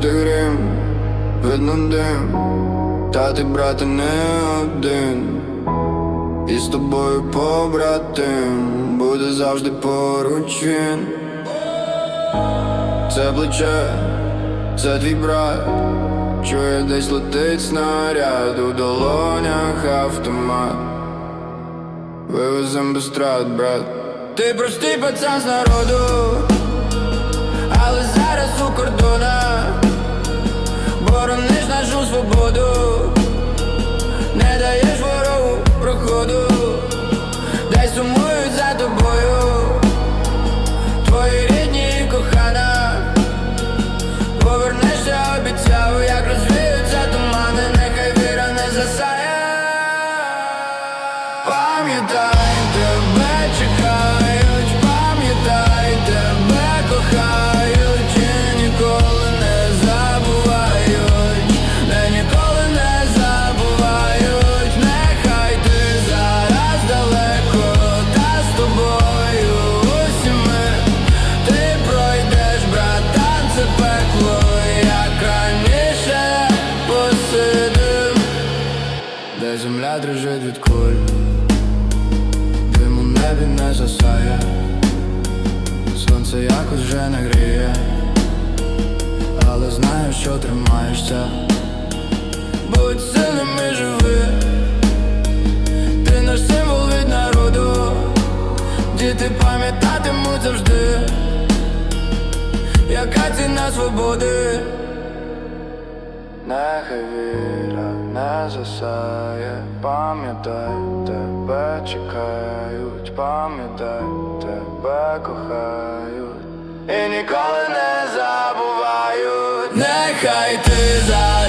дим, видно дим, та ти брате не один. І з тобою побратим буде завжди поруч він. Це плече, це твій брат. Чує десь летить снаряд у долонях автомат. Вивезем без страт, брат. Ти простий пацан з народу, але зараз у кордонах свободу, не даєш ворогу проходу, земля дрожить від куль. Дим небі не засає, сонце якось вже не гріє, але знаю, що тримаєшся. Будь сильним і живи, ти наш символ від народу, діти пам'ятатимуть завжди, яка ціна свободи. Віра не засає, пам'ятай, тебе чекають, пам'ятай, тебе кохають. І ніколи не забувають. Нехай ти зараз